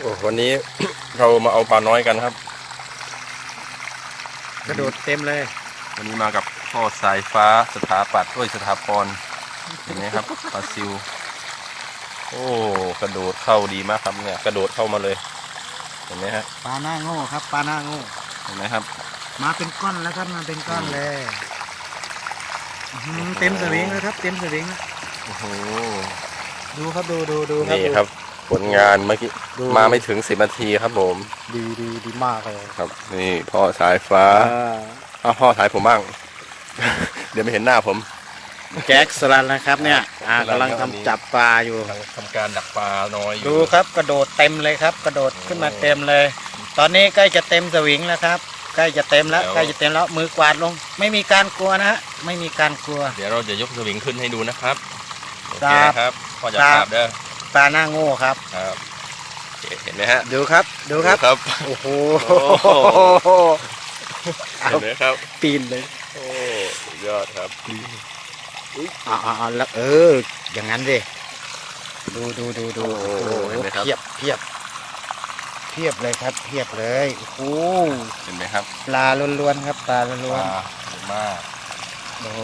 โอ้วันนี้ เรามาเอาปลาน้อยกันครับ กระโดดเต็มเลย วันนี้มากับพ่อสายฟ้าสถาปัตย์ด้วยสถาพรเห็นไหมครับปลาซิว โอ้กระโดดเข้าดีมากครับเนี่ย กระโดดเข้ามาเลย เห็นไหมฮะปลาหน้าโง่ครับ ปลาหน้าโง่ เห็นไหมครับ มาเป็นก้อนแล้วครับมาเป็นก้อนเลยอื้อหือเต็มสวิงแล้วครับ เต็มสวิงแล้วโอ้โห ดูครับดูดูดูครับนี่ดู ครับ ผลงานเมื่อกี้ดู มาไม่ถึงสิบนาทีครับผมดีดีดีมากเลยครับ นี่พ่อสายฟ้าอ่าอ้าวพ่อถ่ายผมบ้าง เดี๋ยวไม่เห็นหน้าผม แจ็คสลันนะครับเนี่ยอ่าสลันกำลังครับอันนี้ทำจับปลาอยู่ กำลังทำการดักปลาน้อยอยู่ดูครับกระโดดเต็มเลยครับ กระโดดขึ้นมาเต็มเลย ตอนนี้ใกล้จะเต็มสวิงแล้วครับ ใกล้จะเต็มแล้วใกล้จะเต็มแล้วมือกวาดลง ไม่มีการกลัวนะฮะไม่มีการกลัว เดี๋ยวเราจะยกสวิงขึ้นให้ดูนะครับโอคเครับครับพ่อจะครับภาพเด้อ ปลาหน้าโง่ครับ ครับโอเคเห็นไหมฮะดูครับ ดูครับ ครับโอ้โหโอ้เห็นไหมครับ ปีนเลย โอ้สุดยอดครับอ่าอ่าแล้วเออ อย่างนั้นสิดูดูดูดูโอ้โหเห็นไหมครับเพียบเพียบเพียบเลยครับเพียบเลยโอ้โหเห็นไหมครับ ปลาล้วนๆครับ ปลาปล้วนลาเยอะมากๆโอ้โห